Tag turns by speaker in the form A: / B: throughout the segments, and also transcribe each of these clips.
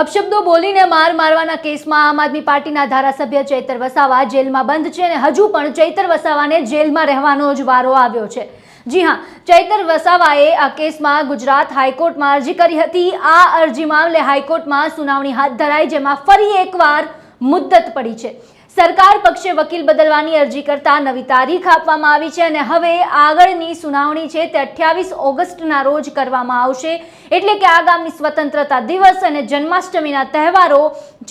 A: અપશબ્દો બોલીને માર મારવાના કેસમાં આમ આદમી પાર્ટીના ધારાસભ્ય ચૈતર વસાવા જેલમાં બંધ છે અને હજુ પણ ચૈતર વસાવાને જેલમાં રહેવાનો જ વારો આવ્યો છે. જી હા, ચૈતર વસાવાએ આ કેસમાં ગુજરાત હાઈકોર્ટમાં અરજી કરી હતી. આ અરજી મામલે હાઈકોર્ટમાં સુનાવણી હાથ ધરાઈ, જેમાં ફરી એકવાર મુદ્દત પડી છે. સરકાર પક્ષે વકીલ બદલવાની અરજી કરતા નવી તારીખ આપવામાં આવી છે અને હવે આગળની સુનાવણી છે તે અઠ્યાવીસ ઓગસ્ટના રોજ કરવામાં આવશે. એટલે કે આગામી સ્વતંત્રતા દિવસ અને જન્માષ્ટમીના તહેવારો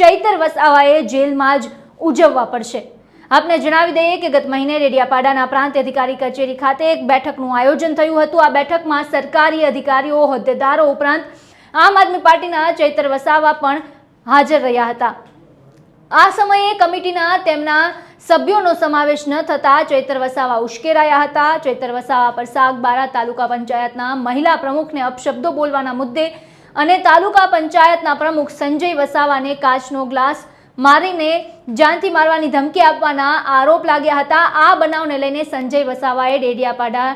A: ચૈતર વસાવાએ જેલમાં જ ઉજવવા પડશે. આપને જણાવી દઈએ કે ગત મહિને રેડિયાપાડાના પ્રાંત અધિકારી કચેરી ખાતે એક બેઠકનું આયોજન થયું હતું. આ બેઠકમાં સરકારી અધિકારીઓ, હોદ્દેદારો ઉપરાંત આમ આદમી પાર્ટીના ચૈતર વસાવા પણ હાજર રહ્યા હતા. આ સમયે કમિટીના તેમના સભ્યોનો સમાવેશ ન થતા ચૈતર વસાવા ઉશ્કેરાયા હતા. ચૈતર વસાવા પર સાગબારા તાલુકા પંચાયતના મહિલા પ્રમુખને અપશબ્દો બોલવાના મુદ્દે અને તાલુકા પંચાયતના પ્રમુખ સંજય વસાવાને કાચનો ગ્લાસ મારીને જાનથી મારવાની ધમકી આપવાના આરોપ લાગ્યા હતા. આ બનાવને લઈને સંજય વસાવાએ ડેડિયાપાડા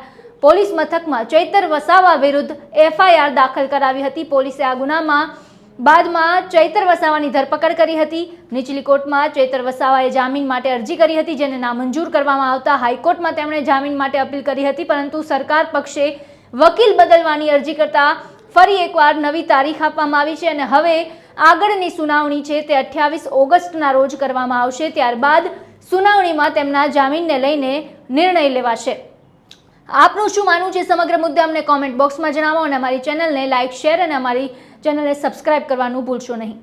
A: પોલીસ મથકમાં ચૈતર વસાવા વિરુદ્ધ એફઆઈઆર દાખલ કરાવી હતી. પોલીસે આ ગુનામાં બાદમાં ચૈતર વસાવાની ધરપકડ કરી હતી. નીચલી કોર્ટમાં ચૈતર વસાવાએ જામીન માટે અરજી કરી હતી, જેને નામંજૂર કરવામાં આવતા હાઈકોર્ટમાં તેમણે જામીન માટે અપીલ કરી હતી, પરંતુ સરકાર પક્ષે વકીલ બદલવાની અરજી કરતા ફરી એકવાર નવી તારીખ આપવામાં આવી છે અને હવે આગળની સુનાવણી છે તે અઠ્યાવીસ ઓગસ્ટના રોજ કરવામાં આવશે. ત્યારબાદ સુનાવણીમાં તેમના જામીનને લઈને નિર્ણય લેવાશે. આપનું શું માનવું છે સમગ્ર મુદ્દે અમને કોમેન્ટ બોક્સમાં જણાવો અને અમારી ચેનલને લાઇક શેર અને અમારી ચેનલને સબસ્ક્રાઇબ કરવાનું ભૂલશો નહીં.